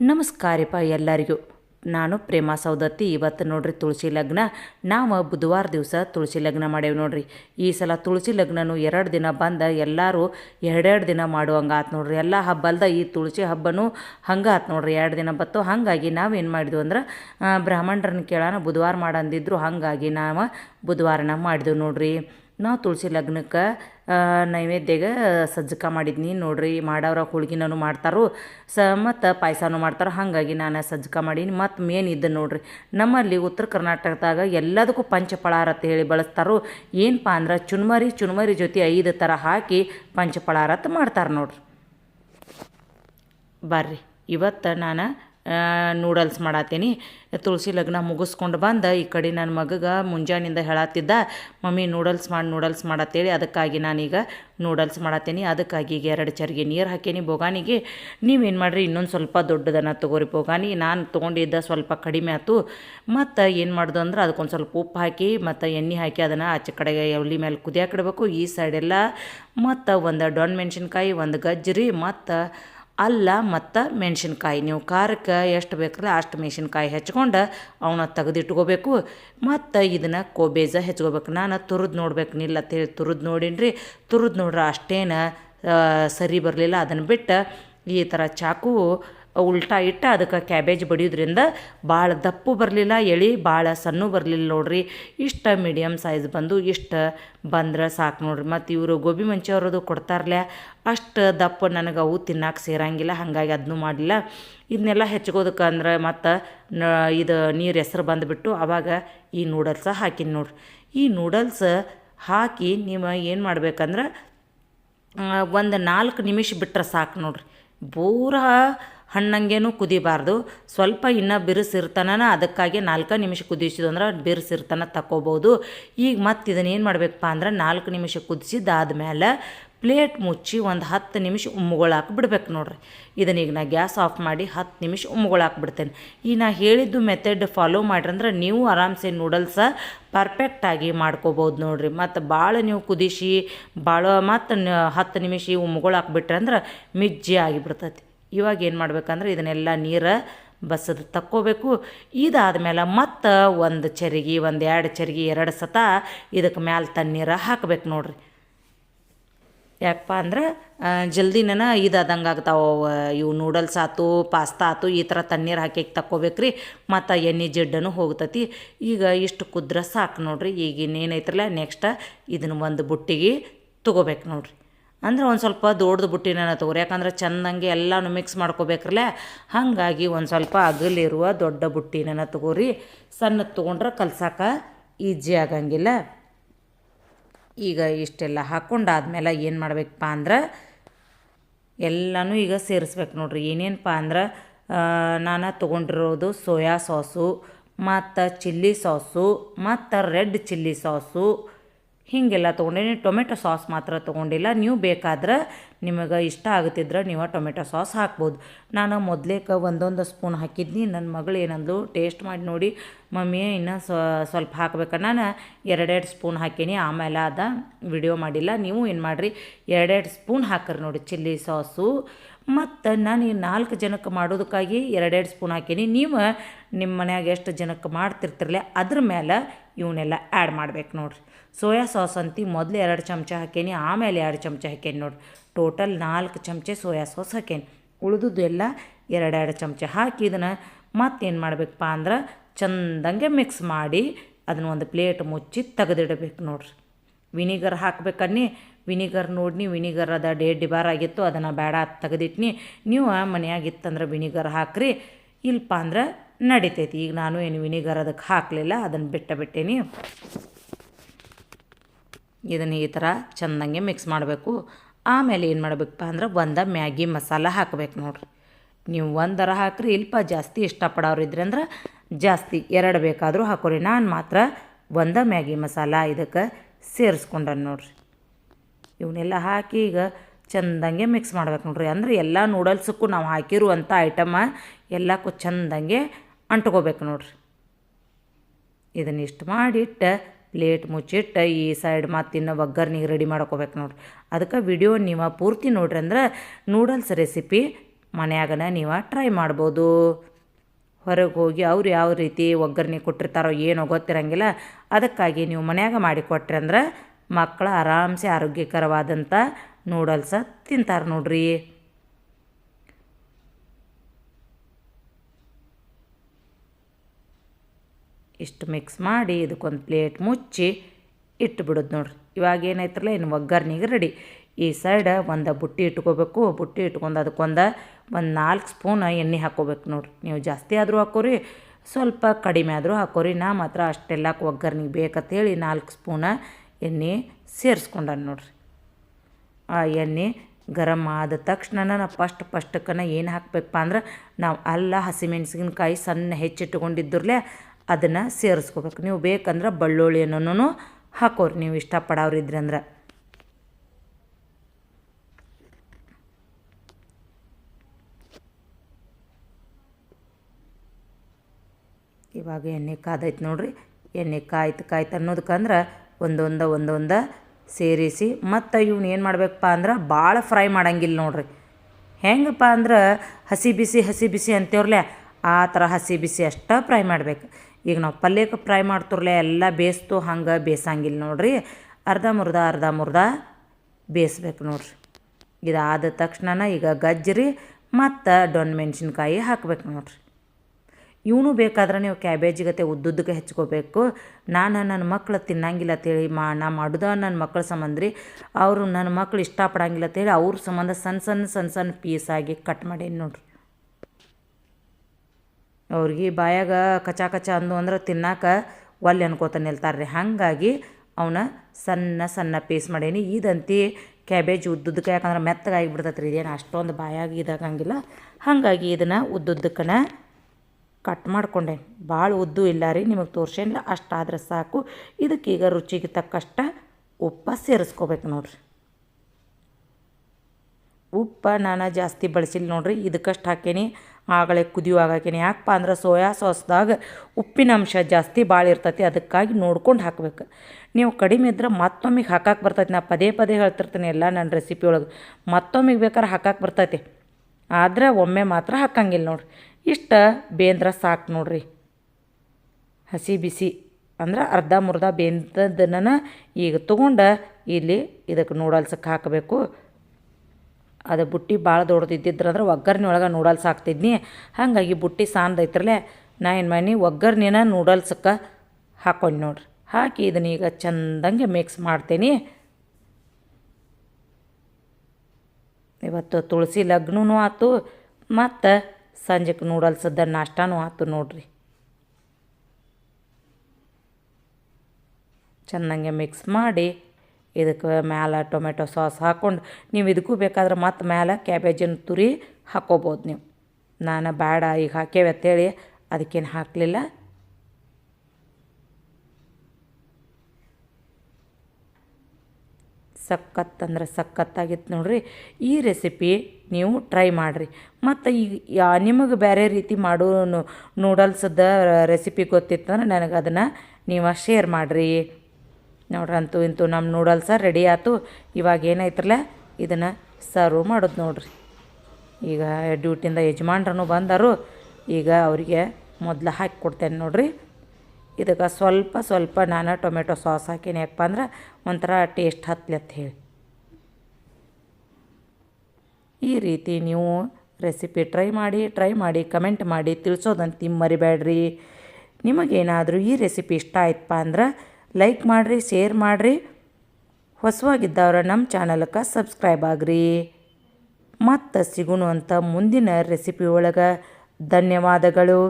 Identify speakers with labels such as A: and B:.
A: ನಮಸ್ಕಾರಪ್ಪ ಎಲ್ಲರಿಗೂ. ನಾನು ಪ್ರೇಮಾ ಸೌದತ್ತಿ ಇವತ್ತು ನೋಡ್ರಿ ತುಳಸಿ ಲಗ್ನ. ನಾವು ಬುಧವಾರ ದಿವಸ ತುಳಸಿ ಲಗ್ನ ಮಾಡೇವಿ ನೋಡ್ರಿ. ಈ ಸಲ ತುಳಸಿ ಲಗ್ನನು ಎರಡು ದಿನ ಬಂದ ಎಲ್ಲರೂ ಎರಡೆರಡು ದಿನ ಮಾಡುವಂಗೆ ಆತು ನೋಡ್ರಿ. ಎಲ್ಲ ಹಬ್ಬಲ್ದ ಈ ತುಳಸಿ ಹಬ್ಬನೂ ಹಂಗೆ ಆತು ನೋಡ್ರಿ. ಎರಡು ದಿನ ಬತ್ತು ಹಾಗಾಗಿ ಏನು ಮಾಡಿದ್ವು ಅಂದ್ರೆ ಬ್ರಾಹ್ಮಣರನ್ನ ಕೇಳೋಣ ಬುಧವಾರ ಮಾಡಂದಿದ್ರು. ಹಾಗಾಗಿ ನಾವು ಬುಧವಾರನ ಮಾಡಿದೆವು ನೋಡ್ರಿ. ನಾವು ತುಳಸಿ ಲಗ್ನಕ್ಕೆ ನೈವೇದ್ಯಗೆ ಸಜ್ಜಕ ಮಾಡಿದ್ನಿ. ನೋಡ್ರಿ, ಮಾಡವ್ರ ಹೋಳ್ಗಿನೂ ಮಾಡ್ತಾರು, ಸ, ಮತ್ತು ಪಾಯಸನೂ ಮಾಡ್ತಾರೆ. ಹಾಗಾಗಿ ನಾನು ಸಜ್ಜಕ ಮಾಡೀನಿ. ಮತ್ತು ಮೇನ್ ಇದ್ದ ನೋಡ್ರಿ, ನಮ್ಮಲ್ಲಿ ಉತ್ತರ ಕರ್ನಾಟಕದಾಗ ಎಲ್ಲದಕ್ಕೂ ಪಂಚಪಳಾರ ಅಂತ ಹೇಳಿ ಬಳಸ್ತಾರೋ. ಏನಪ್ಪ ಅಂದ್ರೆ ಚುನ್ಮರಿ ಚುನ್ಮರಿ ಜೊತೆ ಐದು ಥರ ಹಾಕಿ ಪಂಚಪಳಾರ ಅಂತ ಮಾಡ್ತಾರೆ ನೋಡ್ರಿ. ಬರ್ರಿ, ಇವತ್ತು ನಾನು ನೂಡಲ್ಸ್ ಮಾಡತ್ತೀನಿ ತುಳಸಿ ಲಗ್ನ ಮುಗಿಸ್ಕೊಂಡು ಬಂದು, ಈ ಕಡೆ ನನ್ನ ಮಗಗೆ ಮುಂಜಾನಿಂದ ಹೇಳತ್ತಿದ್ದ ಮಮ್ಮಿ ನೂಡಲ್ಸ್ ಮಾಡಿ ನೂಡಲ್ಸ್ ಮಾಡತ್ತೇಳಿ, ಅದಕ್ಕಾಗಿ ನಾನೀಗ ನೂಡಲ್ಸ್ ಮಾಡತ್ತೀನಿ, ಅದಕ್ಕಾಗಿ ಈಗ ಎರಡು ಚರಿಗೆ ನೀರು ಹಾಕೀನಿ ಬೋಗಾನಿಗೆ. ನೀವೇನು ಮಾಡಿರಿ, ಇನ್ನೊಂದು ಸ್ವಲ್ಪ ದೊಡ್ಡದನ್ನು ತೊಗೋರಿ ಬೋಗಾನಿ, ನಾನು ತೊಗೊಂಡಿದ್ದ ಸ್ವಲ್ಪ ಕಡಿಮೆ ಆಯ್ತು ಮತ್ತು ಏನು ಮಾಡ್ದು ಅಂದ್ರೆ ಅದಕ್ಕೊಂದು ಸ್ವಲ್ಪ ಉಪ್ಪು ಹಾಕಿ, ಮತ್ತು ಎಣ್ಣೆ ಹಾಕಿ ಅದನ್ನು ಆಚೆ ಕಡೆಗೆ ಎಳ್ಳಿ ಮೇಲೆ ಕುದಿಯಾಕಿಡ್ಬೇಕು ಈ ಸೈಡೆಲ್ಲ ಮತ್ತು ಒಂದು ಡೊಣ್ ಮೆಣಸಿನ್ಕಾಯಿ, ಒಂದು ಗಜ್ಜರಿ, ಮತ್ತು ಅಲ್ಲ ಮತ್ತು ಮೆಣಸಿನ್ಕಾಯಿ. ನೀವು ಖಾರಕ್ಕೆ ಎಷ್ಟು ಬೇಕಲ್ಲ ಅಷ್ಟು ಮೆಣಸಿನ್ಕಾಯಿ ಹೆಚ್ಕೊಂಡು ಅವನ್ನ ತೆಗೆದಿಟ್ಕೋಬೇಕು. ಮತ್ತು ಇದನ್ನು ಕೋಬೇಜ ಹೆಚ್ಕೋಬೇಕು. ನಾನು ತುರಿದು ನೋಡ್ಬೇಕು. ನಿಲ್ಲ ಅಂತೇಳಿ ತುರಿದು ನೋಡೀನಿ ರೀ ತುರಿದು ನೋಡ್ರೆ ಅಷ್ಟೇನು ಸರಿ ಬರಲಿಲ್ಲ. ಅದನ್ನು ಬಿಟ್ಟು ಈ ಥರ ಚಾಕು ಉಲ್ಟಾ ಇಟ್ಟು ಅದಕ್ಕೆ ಕ್ಯಾಬೇಜ್ ಬಡಿಯೋದ್ರಿಂದ ಭಾಳ ದಪ್ಪು ಬರಲಿಲ್ಲ, ಎಳಿ ಭಾಳ ಸಣ್ಣ ಬರಲಿಲ್ಲ ನೋಡ್ರಿ. ಇಷ್ಟ ಮೀಡಿಯಮ್ ಸೈಜ್ ಬಂದು ಇಷ್ಟು ಬಂದ್ರೆ ಸಾಕು ನೋಡ್ರಿ. ಮತ್ತು ಇವರು ಗೋಬಿ ಮಂಚಿ ಅವ್ರದ್ದು ಕೊಡ್ತಾರಲ್ಲ ಅಷ್ಟು ದಪ್ಪ ನನಗೆ ಅವು ತಿನ್ನಕ್ಕೆ ಸೇರಂಗಿಲ್ಲ, ಹಾಗಾಗಿ ಅದನ್ನೂ ಮಾಡಲಿಲ್ಲ ಇದನ್ನೆಲ್ಲ ಹೆಚ್ಕೋದಕ್ಕೆ ಅಂದ್ರೆ ಮತ್ತು ನ ಇದು ನೀರು ಹೆಸರು ಬಂದುಬಿಟ್ಟು ಆವಾಗ ಈ ನೂಡಲ್ಸ ಹಾಕಿನಿ ನೋಡ್ರಿ. ಈ ನೂಡಲ್ಸ್ ಹಾಕಿ ನೀವು ಏನು ಮಾಡ್ಬೇಕಂದ್ರೆ ಒಂದು ನಾಲ್ಕು ನಿಮಿಷ ಬಿಟ್ಟರೆ ಸಾಕು ನೋಡ್ರಿ. ಪೂರ ಹಣ್ಣಂಗೇನು ಕುದಿಬಾರ್ದು. ಸ್ವಲ್ಪ ಇನ್ನೂ ಬಿರುಸಿರ್ತಾನ ಅದಕ್ಕಾಗಿ ನಾಲ್ಕು ನಿಮಿಷ ಕುದಿಸಿದ್ದು ಅಂದ್ರೆ ಬಿರುಸಿರ್ತಾನ ತಗೋಬೋದು ಈಗ ಮತ್ತೆ ಇದನ್ನು ಏನು ಮಾಡಬೇಕಪ್ಪ ಅಂದ್ರೆ ನಾಲ್ಕು ನಿಮಿಷ ಕುದಿಸಿದ್ದಾದ್ಮೇಲೆ ಪ್ಲೇಟ್ ಮುಚ್ಚಿ ಒಂದು ಹತ್ತು ನಿಮಿಷ ಉಮ್ಮುಗೊಳಾಕ ಬಿಡ್ಬೇಕು ನೋಡ್ರಿ. ಇದನ್ನ ಈಗ ನಾ ಗ್ಯಾಸ್ ಆಫ್ ಮಾಡಿ ಹತ್ತು ನಿಮಿಷ ಉಮ್ಮುಗೊಳಾಕ ಬಿಡ್ತೇನೆ. ಈ ನಾ ಹೇಳಿದ್ದು ಮೆಥಡ್ ಫಾಲೋ ಮಾಡ್ರಂದ್ರೆ ನೀವು ಆರಾಮ್ಸೆ ನೂಡಲ್ಸ ಪರ್ಫೆಕ್ಟಾಗಿ ಮಾಡ್ಕೋಬೋದು ನೋಡ್ರಿ. ಮತ್ತು ಭಾಳ ನೀವು ಕುದಿಸಿ ಭಾಳ ಮತ್ತು ಹತ್ತು ನಿಮಿಷ ಉಮ್ಮುಗೊಳಾಕ ಬಿಟ್ರೆ ಅಂದ್ರೆ ಮಿಜ್ಜಿ ಆಗಿಬಿಡ್ತೈತಿ. ಇವಾಗ ಏನು ಮಾಡ್ಬೇಕಂದ್ರೆ ಇದನ್ನೆಲ್ಲ ನೀರು ಬಸದು ತಕ್ಕೋಬೇಕು. ಇದಾದ್ಮೇಲೆ ಮತ್ತು ಒಂದು ಚರಿಗೆ, ಒಂದು ಎರಡು ಚರಿಗೆ, ಎರಡು ಸತ ಇದಕ್ಕೆ ಮ್ಯಾಲೆ ತಣ್ಣೀರು ಹಾಕ್ಬೇಕು ನೋಡ್ರಿ. ಯಾಕಪ್ಪ ಅಂದ್ರೆ ಜಲ್ದಿನ ಇದಾದಂಗೆ ಆಗ್ತಾವೆ ಇವು ನೂಡಲ್ಸ್ ಆಯ್ತು ಪಾಸ್ತಾ ಆಯ್ತು ಈ ಥರ ತಣ್ಣೀರು ಹಾಕಿ ತಕ್ಕೋಬೇಕ್ರಿ. ಮತ್ತು ಎಣ್ಣೆ ಜಿಡ್ಡನು ಹೋಗ್ತತಿ. ಈಗ ಇಷ್ಟು ಕುದ್ರೆ ಸಾಕು ನೋಡ್ರಿ. ಈಗ ಇನ್ನೇನೈತ್ರಲ್ಲ ನೆಕ್ಸ್ಟ್ ಇದನ್ನು ಒಂದು ಬುಟ್ಟಿಗೆ ತೊಗೋಬೇಕು ನೋಡ್ರಿ. ಅಂದ್ರೆ ಒಂದು ಸ್ವಲ್ಪ ದೊಡ್ಡದು ಬುಟ್ಟಿನ ತೊಗೊರಿ. ಯಾಕಂದ್ರೆ ಚೆಂದಂಗೆ ಎಲ್ಲನೂ ಮಿಕ್ಸ್ ಮಾಡ್ಕೋಬೇಕ್ರಲ್ಲ? ಹಾಗಾಗಿ ಒಂದು ಸ್ವಲ್ಪ ಅಗಲಿರುವ ದೊಡ್ಡ ಬುಟ್ಟಿನ ತಗೋರಿ. ಸಣ್ಣದು ತೊಗೊಂಡ್ರೆ ಕಲ್ಸಾಕ ಈಜಿ ಆಗಂಗಿಲ್ಲ. ಈಗ ಇಷ್ಟೆಲ್ಲ ಹಾಕ್ಕೊಂಡಾದ್ಮೇಲೆ ಏನು ಮಾಡ್ಬೇಕಪ್ಪ ಅಂದ್ರೆ, ಎಲ್ಲನೂ ಈಗ ಸೇರಿಸ್ಬೇಕು ನೋಡ್ರಿ. ಏನೇನಪ್ಪ ಅಂದ್ರೆ ನಾನು ತೊಗೊಂಡಿರೋದು ಸೋಯಾ ಸಾಸು, ಮತ್ತು ಚಿಲ್ಲಿ ಸಾಸು, ಮತ್ತು ರೆಡ್ ಚಿಲ್ಲಿ ಸಾಸು ಹೀಗೆಲ್ಲ ತೊಗೊಂಡೇನಿ. ಟೊಮೆಟೊ ಸಾಸ್ ಮಾತ್ರ ತೊಗೊಂಡಿಲ್ಲ. ನೀವು ಬೇಕಾದ್ರೆ ನಿಮಗೆ ಇಷ್ಟ ಆಗುತ್ತಿದ್ರೆ ನೀವು ಟೊಮೆಟೊ ಸಾಸ್ ಹಾಕ್ಬೋದು. ನಾನು ಮೊದಲೇಕ ಒಂದೊಂದು ಸ್ಪೂನ್ ಹಾಕಿದ್ನಿ. ನನ್ನ ಮಗಳು ಏನಂದ್ಲು, ಟೇಸ್ಟ್ ಮಾಡಿ ನೋಡಿ. ಮಮ್ಮಿ, ಇನ್ನೂ ಸ್ವಲ್ಪ ಹಾಕ್ಬೇಕು. ನಾನು ಎರಡೆರಡು ಸ್ಪೂನ್ ಹಾಕೀನಿ. ಆಮೇಲೆ ಅದ ವಿಡಿಯೋ ಮಾಡಿಲ್ಲ. ನೀವು ಏನು ಮಾಡಿರಿ, ಎರಡೆರಡು ಸ್ಪೂನ್ ಹಾಕ್ರಿ ನೋಡಿ ಚಿಲ್ಲಿ ಸಾಸು. ಮತ್ತು ನಾನು ಈ ನಾಲ್ಕು ಜನಕ್ಕೆ ಮಾಡೋದಕ್ಕಾಗಿ ಎರಡೆರಡು ಸ್ಪೂನ್ ಹಾಕೀನಿ. ನೀವು ನಿಮ್ಮ ಮನ್ಯಾಗ ಎಷ್ಟು ಜನಕ್ಕೆ ಮಾಡ್ತಿರ್ತಿರಲ್ಲ ಅದ್ರ ಮೇಲೆ ಇವನ್ನೆಲ್ಲ ಆ್ಯಡ್ ಮಾಡ್ಬೇಕು ನೋಡ್ರಿ. ಸೋಯಾ ಸಾಸ್ ಅಂತಿ ಮೊದಲು ಎರಡು ಚಮಚ ಹಾಕೇನಿ, ಆಮೇಲೆ ಎರಡು ಚಮಚ ಹಾಕೇನಿ ನೋಡ್ರಿ ಟೋಟಲ್ ನಾಲ್ಕು ಚಮಚ ಸೋಯಾ ಸಾಸ್ ಹಾಕೇನಿ. ಉಳಿದುದು ಎಲ್ಲ ಎರಡೆರಡು ಚಮಚ ಹಾಕಿ ಇದನ್ನು ಮತ್ತೇನು ಮಾಡಬೇಕಪ್ಪ ಅಂದ್ರೆ ಚಂದಂಗೆ ಮಿಕ್ಸ್ ಮಾಡಿ ಅದನ್ನ ಒಂದು ಪ್ಲೇಟ್ ಮುಚ್ಚಿ ತೆಗೆದಿಡಬೇಕು ನೋಡ್ರಿ. ವಿನಿಗರ್ ಹಾಕ್ಬೇಕನ್ನಿ ವಿನಿಗರ್ ನೋಡಿನಿ, ವಿನಿಗರ್ ಅದ ಡೇಡ್ ಡಿಬಾರ್ ಆಗಿತ್ತು, ಅದನ್ನು ಬೇಡ ತೆಗೆದಿಟ್ನಿ. ನೀವು ಮನೆಯಾಗಿತ್ತಂದ್ರೆ ವಿನಿಗರ್ ಹಾಕ್ರಿ ಇಲ್ಲಪ್ಪ ಅಂದ್ರೆ ನಡಿತೈತಿ. ಈಗ ನಾನು ಏನು ವಿನಿಗರ್ ಅದಕ್ಕೆ ಹಾಕಲಿಲ್ಲ ಅದನ್ನು ಬಿಟ್ಟ ಬಿಟ್ಟೇನಿ. ಇದನ್ನು ಈ ಥರ ಚೆಂದಂಗೆ ಮಿಕ್ಸ್ ಮಾಡಬೇಕು. ಆಮೇಲೆ ಏನು ಮಾಡಬೇಕಪ್ಪ ಅಂದ್ರೆ ಒಂದು ಮ್ಯಾಗಿ ಮಸಾಲ ಹಾಕಬೇಕು ನೋಡ್ರಿ. ನೀವು ಒಂದರ ಹಾಕ್ರಿ, ಇಲ್ಪ ಜಾಸ್ತಿ ಇಷ್ಟಪಡೋರು ಇದ್ರಿ ಅಂದ್ರೆ ಜಾಸ್ತಿ ಎರಡು ಬೇಕಾದರೂ ಹಾಕೋರಿ. ನಾನು ಮಾತ್ರ ಒಂದು ಮ್ಯಾಗಿ ಮಸಾಲ ಇದಕ್ಕೆ ಸೇರಿಸ್ಕೊಂಡ ನೋಡ್ರಿ. ಇವನ್ನೆಲ್ಲ ಹಾಕಿ ಈಗ ಚೆಂದಂಗೆ ಮಿಕ್ಸ್ ಮಾಡ್ಬೇಕು ನೋಡ್ರಿ. ಅಂದ್ರೆ ಎಲ್ಲ ನೂಡಲ್ಸಕ್ಕೂ ನಾವು ಹಾಕಿರುವಂಥ ಐಟಮ ಎಲ್ಲಕ್ಕೂ ಚೆಂದಂಗೆ ಅಂಟ್ಕೋಬೇಕು ನೋಡ್ರಿ. ಇದನ್ನ ಇಷ್ಟು ಮಾಡಿಟ್ಟು ಪ್ಲೇಟ್ ಮುಚ್ಚಿಟ್ಟು ಈ ಸೈಡ್ ಮತ್ತು ಇನ್ನು ಒಗ್ಗರ್ನಿಗೆ ರೆಡಿ ಮಾಡ್ಕೋಬೇಕು ನೋಡ್ರಿ. ಅದಕ್ಕೆ ವಿಡಿಯೋ ನೀವು ಪೂರ್ತಿ ನೋಡ್ರಿ ಅಂದ್ರೆ ನೂಡಲ್ಸ್ ರೆಸಿಪಿ ಮನೆಯಾಗನ ನೀವು ಟ್ರೈ ಮಾಡ್ಬೋದು. ಹೊರಗೆ ಹೋಗಿ ಅವ್ರು ಯಾವ ರೀತಿ ಒಗ್ಗರಣೆ ಕೊಟ್ಟಿರ್ತಾರೋ ಏನೋ ಗೊತ್ತಿರಂಗಿಲ್ಲ. ಅದಕ್ಕಾಗಿ ನೀವು ಮನೆಯಾಗ ಮಾಡಿ ಕೊಟ್ರಿ ಅಂದ್ರೆ ಮಕ್ಕಳು ಆರಾಮ್ಸೆ ಆರೋಗ್ಯಕರವಾದಂಥ ನೂಡಲ್ಸ ತಿಂತಾರೆ ನೋಡ್ರಿ. ಇಷ್ಟು ಮಿಕ್ಸ್ ಮಾಡಿ ಇದಕ್ಕೊಂದು ಪ್ಲೇಟ್ ಮುಚ್ಚಿ ಇಟ್ಟು ಬಿಡೋದು ನೋಡ್ರಿ. ಇವಾಗ ಏನಾಯ್ತಲ್ಲ ಇನ್ನು ಒಗ್ಗರ್ನಿಗೆ ರೆಡಿ ಈ ಸೈಡ್ ಒಂದು ಬುಟ್ಟಿ ಇಟ್ಕೋಬೇಕು, ಬುಟ್ಟಿ ಇಟ್ಕೊಂಡು ಅದಕ್ಕೊಂದು ಒಂದು ನಾಲ್ಕು ಸ್ಪೂನ್ ಎಣ್ಣೆ ಹಾಕೋಬೇಕು ನೋಡ್ರಿ. ನೀವು ಜಾಸ್ತಿ ಆದರೂ ಹಾಕೋರಿ, ಸ್ವಲ್ಪ ಕಡಿಮೆ ಆದರೂ ಹಾಕೋರಿ. ನಾ ಮಾತ್ರ ಅಷ್ಟೆಲ್ಲ ಒಗ್ಗರ್ನಿಗೆ ಬೇಕಂತೇಳಿ ನಾಲ್ಕು ಸ್ಪೂನ ಎಣ್ಣೆ ಸೇರಿಸ್ಕೊಂಡ ನೋಡ್ರಿ. ಆ ಎಣ್ಣೆ ಗರಮ್ ಆದ ತಕ್ಷಣ ನಾನು ಫಸ್ಟ್ ಫಸ್ಟಕ್ಕನ ಏನು ಹಾಕಬೇಕಪ್ಪ ಅಂದ್ರೆ, ನಾವು ಅಲ್ಲ ಹಸಿಮೆಣ್ಸಿನಕಾಯಿ ಸಣ್ಣ ಹೆಚ್ಚಿಟ್ಕೊಂಡಿದ್ರಲ್ಲೇ ಅದನ್ನು ಸೇರಿಸ್ಕೋಬೇಕು. ನೀವು ಬೇಕಂದ್ರೆ ಬೆಳ್ಳುಳ್ಳಿಯನ್ನು ಹಾಕೋರಿ. ನೀವು ಇಷ್ಟಪಡೋರಿದ್ರಿ ಅಂದ್ರೆ. ಇವಾಗ ಎಣ್ಣೆ ಕಾದೈತೆ ನೋಡ್ರಿ. ಎಣ್ಣೆ ಕಾಯ್ತು ಕಾಯ್ತು ಅನ್ನೋದಕ್ಕಂದ್ರೆ ಒಂದೊಂದು ಒಂದೊಂದು ಸೇರಿಸಿ ಮತ್ತು ಇವನು ಏನು ಮಾಡ್ಬೇಕಪ್ಪ ಅಂದ್ರೆ ಭಾಳ ಫ್ರೈ ಮಾಡಂಗಿಲ್ಲ ನೋಡ್ರಿ. ಹೆಂಗಪ್ಪ ಅಂದ್ರೆ ಹಸಿ ಬಿಸಿ ಹಸಿ ಬಿಸಿ ಅಂತೇವ್ರಲೆ ಆ ಥರ ಹಸಿ ಬಿಸಿ ಅಷ್ಟೇ ಫ್ರೈ ಮಾಡ್ಬೇಕು. ಈಗ ನಾವು ಪಲ್ಯಕ್ಕೆ ಫ್ರೈ ಮಾಡ್ತಿರ್ಲೆ ಎಲ್ಲ ಬೇಯಿಸ್ತು ಹಂಗೆ ಬೇಯಿಸಂಗಿಲ್ಲ ನೋಡ್ರಿ. ಅರ್ಧ ಮುರ್ದ ಅರ್ಧ ಮುರ್ದ ಬೇಯಿಸ್ಬೇಕು ನೋಡ್ರಿ. ಇದಾದ ತಕ್ಷಣ ಈಗ ಗಜ್ಜರಿ ಮತ್ತು ಡೊಣ್ ಮೆಣಸಿನ್ಕಾಯಿ ಹಾಕ್ಬೇಕು ನೋಡ್ರಿ. ಇವನು ಬೇಕಾದ್ರೆ ನೀವು ಕ್ಯಾಬೇಜ್ ಗತೆ ಉದ್ದುದ್ದಕ್ಕೆ ಹೆಚ್ಕೋಬೇಕು. ನಾನು ನನ್ನ ಮಕ್ಳು ತಿನ್ನಂಗಿಲ್ಲ ಅಂತೇಳಿ ಮಾ, ನಾ ಮಾಡುದ ನನ್ನ ಮಕ್ಳ ಸಂಬಂಧ ರೀ. ಅವರು ನನ್ನ ಮಕ್ಳು ಇಷ್ಟಪಡಂಗಿಲ್ಲ ಅಂತೇಳಿ ಅವ್ರ ಸಂಬಂಧ ಸಣ್ಣ ಸಣ್ಣ ಸಣ್ಣ ಸಣ್ಣ ಪೀಸಾಗಿ ಕಟ್ ಮಾಡೀನಿ ನೋಡ್ರಿ. ಅವ್ರಿಗೆ ಬಾಯಾಗ ಕಚ ಕಚ ಅಂದು ಅಂದ್ರೆ ತಿನ್ನಾಕ ಒಲ್ಲೆ ಅನ್ಕೋತ ನಿಲ್ತಾರೆ ರೀ ಹಾಗಾಗಿ ಅವನ್ನ ಸಣ್ಣ ಸಣ್ಣ ಪೀಸ್ ಮಾಡೇನಿ. ಇದಂತಿ ಕ್ಯಾಬೇಜ್ ಉದ್ದುದ್ದಕ್ಕೆ ಯಾಕಂದ್ರೆ ಮೆತ್ತಗಾಗಿ ಬಿಡ್ತೈತೆ ರೀ ಇದೇನು ಅಷ್ಟೊಂದು ಬಾಯಾಗ ಇದಾಗಂಗಿಲ್ಲ. ಹಾಗಾಗಿ ಇದನ್ನು ಉದ್ದುದ್ದಕ್ಕನ ಕಟ್ ಮಾಡ್ಕೊಂಡೆ. ಭಾಳ ಉದ್ದು ಇಲ್ಲ ರೀ, ನಿಮಗೆ ತೋರ್ಸೇನಿಲ್ಲ. ಅಷ್ಟಾದ್ರೆ ಸಾಕು. ಇದಕ್ಕೀಗ ರುಚಿಗೆ ತಕ್ಕಷ್ಟ ಉಪ್ಪ ಸೇರಿಸ್ಕೋಬೇಕು ನೋಡ್ರಿ. ಉಪ್ಪ, ನಾನು ಜಾಸ್ತಿ ಬಳಸಿಲ್ಲ ನೋಡ್ರಿ ಇದಕ್ಕಷ್ಟು ಹಾಕೇನಿ. ಆಗಲೇ ಕುದಿಯುವಾಗ ಹಾಕೇನಿ. ಯಾಕಪ್ಪ ಅಂದ್ರೆ ಸೋಯಾ ಸಾಸ್ದಾಗ ಉಪ್ಪಿನ ಅಂಶ ಜಾಸ್ತಿ ಭಾಳ ಇರ್ತೈತಿ, ಅದಕ್ಕಾಗಿ ನೋಡ್ಕೊಂಡು ಹಾಕಬೇಕು. ನೀವು ಕಡಿಮೆ ಇದ್ರೆ ಮತ್ತೊಮ್ಮಿಗೆ ಹಾಕಕ್ಕೆ ಬರ್ತೈತಿ. ನಾ ಪದೇ ಪದೇ ಹೇಳ್ತಿರ್ತೀನಿ ಎಲ್ಲ ನನ್ನ ರೆಸಿಪಿ ಒಳಗೆ. ಮತ್ತೊಮ್ಮಿಗೆ ಬೇಕಾದ್ರೆ ಹಾಕಕ್ಕೆ ಬರ್ತೈತಿ. ಆದರೆ ಒಮ್ಮೆ ಮಾತ್ರ ಹಾಕಂಗಿಲ್ಲ ನೋಡ್ರಿ. ಇಷ್ಟು ಬೇಂದ್ರೆ ಸಾಕು ನೋಡ್ರಿ. ಹಸಿ ಬಿಸಿ ಅಂದ್ರೆ ಅರ್ಧ ಮುರ್ಧ ಬೇಂದ್ರದನ್ನ ಈಗ ತೊಗೊಂಡು ಇಲ್ಲಿ ಇದಕ್ಕೆ ನೂಡಲ್ಸಕ್ಕೆ ಹಾಕಬೇಕು. ಅದು ಬುಟ್ಟಿ ಭಾಳ ದೊಡ್ಡದಿದ್ದಿದ್ರೆ ಅಂದ್ರೆ ಒಗ್ಗರ್ನಿ ಒಳಗೆ ನೂಡಲ್ಸ್ ಹಾಕ್ತಿದ್ನಿ. ಹಾಗಾಗಿ ಬುಟ್ಟಿ ಸಾಂದೈತ್ರಲ್ಲೇ ನಾ ಏನು ಮಾಡಿ ಒಗ್ಗರ್ನಿನ ನೂಡಲ್ಸಕ್ಕೆ ಹಾಕೊಂಡು ನೋಡ್ರಿ. ಹಾಕಿ ಇದನ್ನ ಈಗ ಚಂದಂಗೆ ಮಿಕ್ಸ್ ಮಾಡ್ತೀನಿ. ಇವತ್ತು ತುಳಸಿ ಲಗ್ನೂ ಆಯ್ತು ಮತ್ತು ಸಂಜೆಗೆ ನೂಡಲ್ಸದ ನಾಷ್ಟಾನೂ ಆಯ್ತು ನೋಡ್ರಿ. ಚೆನ್ನಾಗೆ ಮಿಕ್ಸ್ ಮಾಡಿ ಇದಕ್ಕೆ ಮ್ಯಾಲೆ ಟೊಮೆಟೊ ಸಾಸ್ ಹಾಕ್ಕೊಂಡು ನೀವು ಇದಕ್ಕೂ ಬೇಕಾದ್ರೆ ಮತ್ತೆ ಮ್ಯಾಲೆ ಕ್ಯಾಬೇಜಿನ ತುರಿ ಹಾಕ್ಕೋಬೋದು ನೀವು. ನಾನು ಬೇಡ ಈಗ ಹಾಕೇವೆ ಅಂತೇಳಿ ಅದಕ್ಕೇನು ಹಾಕಲಿಲ್ಲ. ಸಖತ್ ಅಂದ್ರೆ ಸಖತ್ತಾಗಿತ್ತು ನೋಡ್ರಿ. ಈ ರೆಸಿಪಿ ನೀವು ಟ್ರೈ ಮಾಡಿರಿ. ಮತ್ತು ಈಗ ನಿಮಗೆ ಬೇರೆ ರೀತಿ ಮಾಡೋ ನೂಡಲ್ಸದ ರೆಸಿಪಿ ಗೊತ್ತಿತ್ತಂದ್ರೆ ನನಗೆ ಅದನ್ನು ನೀವು ಶೇರ್ ಮಾಡಿರಿ. ನೋಡ್ರಿ ಅಂತೂ ಇಂತೂ ನಮ್ಮ ನೂಡಲ್ಸ ರೆಡಿ ಆಯ್ತು ಇವಾಗ ಏನೈತ್ರಲ್ಲ ಇದನ್ನು ಸರ್ವ್ ಮಾಡೋದು ನೋಡ್ರಿ. ಈಗ ಡ್ಯೂಟಿಯಿಂದ ಯಜಮಾನ್ರೂ ಬಂದರು. ಈಗ ಅವರಿಗೆ ಮೊದಲು ಹಾಕಿ ಕೊಡ್ತೇನೆ ನೋಡ್ರಿ. ಇದಕ್ಕೆ ಸ್ವಲ್ಪ ಸ್ವಲ್ಪ ನಾನು ಟೊಮೆಟೊ ಸಾಸ್ ಹಾಕೀನಿ ಯಾಕಪ್ಪ ಅಂದ್ರೆ ಒಂಥರ ಟೇಸ್ಟ್ ಹತ್ತಲಿ ಅಂತ ಹೇಳಿ. ಈ ರೀತಿ ನೀವು ರೆಸಿಪಿ ಟ್ರೈ ಮಾಡಿ ಟ್ರೈ ಮಾಡಿ ಕಮೆಂಟ್ ಮಾಡಿ ತಿಳಿಸೋದಂತ ಮರಿಬೇಡ್ರಿ ನಿಮಗೇನಾದರೂ ಈ ರೆಸಿಪಿ ಇಷ್ಟ ಆಯ್ತಪ್ಪ ಅಂದ್ರೆ ಲೈಕ್ ಮಾಡಿರಿ ಶೇರ್ ಮಾಡಿರಿ. ಹೊಸವಾಗಿದ್ದವ್ರ ನಮ್ಮ ಚಾನಲ್ಗೆ ಸಬ್ಸ್ಕ್ರೈಬ್ ಆಗ್ರಿ. ಮತ್ತು ಅಂತ ಮುಂದಿನ ರೆಸಿಪಿ ಒಳಗೆ ಧನ್ಯವಾದಗಳು.